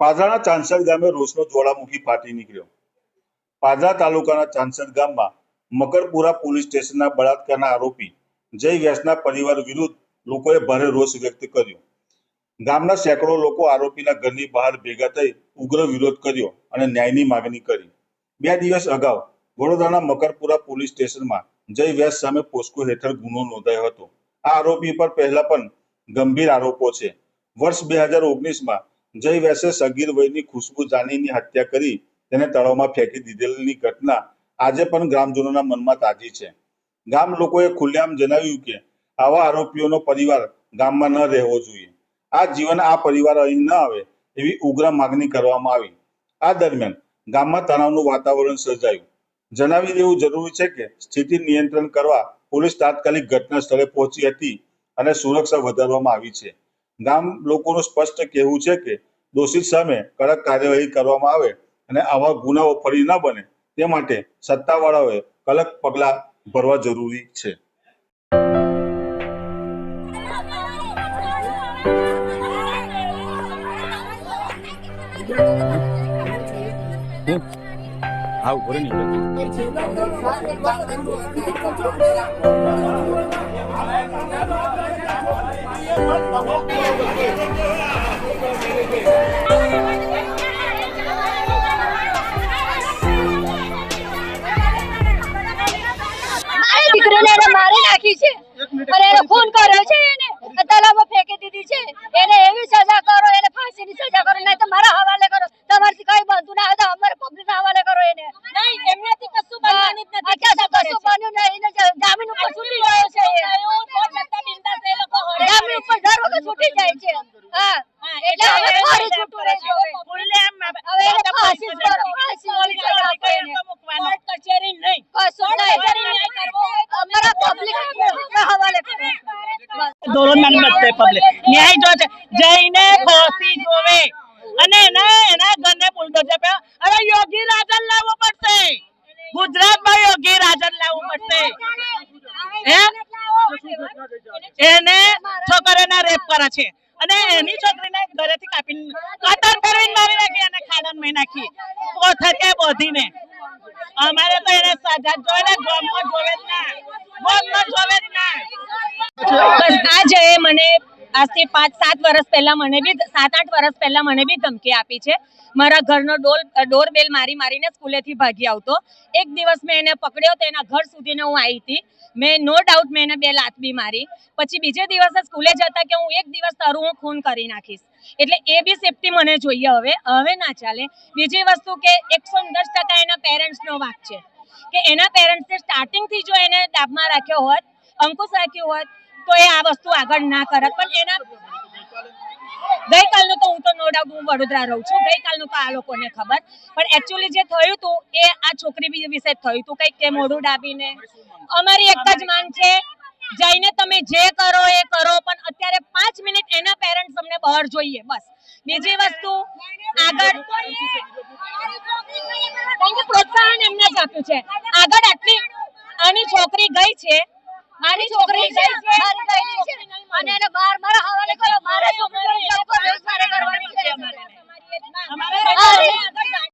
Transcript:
પાદરાના ચાંસડ ગામે રોષનો જ્વાળામુખી ફાટી નીકળ્યો. પાદરા તાલુકાના ચાંસડ ગામમાં મકરપુરા પોલીસ સ્ટેશનના બળાત્કારના આરોપી જય વ્યાસના પરિવાર વિરુદ્ધ લોકોએ ભારે રોષ વ્યક્ત કર્યો. ગામના સેંકડો લોકો આરોપીના ઘરની બહાર ભેગા થઈ ઉગ્ર વિરોધ કર્યો અને ન્યાયની માગણી કરી. બે દિવસ અગાઉ વડોદરાના મકરપુરા પોલીસ સ્ટેશનમાં જય વ્યાસ સામે પોસ્કો હેઠળ ગુનો નોંધાયો હતો. આ આરોપી પર પહેલા પણ ગંભીર આરોપો છે. વર્ષ બે હજાર ઓગણીસમાં જય વ્યાસે સગીર વયની ખુશ્બુ જાનીની હત્યા કરી તેને તળાવમાં ફેંકી દીધેલી ઘટના આજે પણ ગ્રામજનોના મનમાં તાજી છે. ગામ લોકોએ ખુલ્લેઆમ જણાવ્યું કે આવા આરોપીઓનો પરિવાર ગામમાં ન રહેવો જોઈએ. આ જીવન આ પરિવાર અહીં ન આવે એવી ઉગ્ર માગણી કરવામાં આવી. આ દરમિયાન ગામમાં તણાવનું વાતાવરણ સર્જાયું. જણાવી દેવું જરૂરી છે કે સ્થિતિ નિયંત્રણ કરવા પોલીસ તાત્કાલિક ઘટના સ્થળે પહોંચી હતી અને સુરક્ષા વધારવામાં આવી છે. ગામ લોકોનું સ્પષ્ટ કહેવું છે કે દોષિત સામે કડક કાર્યવાહી કરવામાં આવે અને આવા ગુનાઓ ફરી ન બને તે માટે સત્તાવાળાઓએ કડક પગલાં ભરવા જરૂરી છે. હા? ઊભો રહે ધોરણ બધે પબ્લિક ન્યાય જો છે, જઈને ફાંસી જોવે. અને એના એના ઘરને બુલડોઝર પે અરે યોગી રાજન લાવવો પડશે. ગુજરાતમાં યોગી રાજન લાવવું પડશે. હે? એને છોકરાના રેપ કરે છે. અને એની છોકરીને ઘરેથી કાપીને, કતર ફેરવીને મારી નાખી અને ખાડામાં મારી નાખી. પોથકે બોધીને. અમારે તો એને સજા જ જોવે ને ગોમમાં જોવે જ ના. ગોમમાં જોવે બસ આ જયે મને આજથી પાંચ, સાત વર્ષ પહેલા મને બી, સાત, આઠ વર્ષ પહેલા મને બી ધમકી આપી છે. મારા ઘરનો ડોલ બેલ મારી મારીને સ્કૂલેથી ભાગી આવતો. એક દિવસ મેં એને પકડ્યો તો એના ઘર સુધીને હું આવી હતી. મેં નો ડાઉટ મેં એને બે લાત બી મારી. પછી બીજે દિવસે સ્કૂલે જતા કે હું એક દિવસ તારું હું ખૂન કરી નાખીશ. એટલે એ બી સેફટી મને જોઈએ હવે. હવે ના ચાલે. બીજી વસ્તુ કે એકસો દસ ટકા એના પેરેન્ટ્સનો વાંક છે. કે એના પેરેન્ટ્સે સ્ટાર્ટિંગથી જો એને ડાબમાં રાખ્યો હોત, અંકુશ રાખ્યો હોત તો આ વસ્તુ આગળ ના કરત. પણ એના ગઈકાલનું તો હું તો નો ડાઉટ હું વડોદરા રહું છું. ગઈકાલનું તો આ લોકોને ખબર. પણ એકચ્યુઅલી જે થયું હતું એ આ છોકરી વિશે થયું હતું કંઈક કે મોઢું ડાબીને? અમારી એક જ માંગ છે. જઈને તમે જે કરો એ કરો, પણ અત્યારે પાંચ મિનિટ એના પેરેન્ટ્સ અમને બહાર જોઈએ, બસ. બીજી વસ્તુ, આગળ પ્રોત્સાહન એમને જ આપ્યું છે. આગળ આટલી, આની છોકરી ગઈ છે મારી છોકરી છે મારી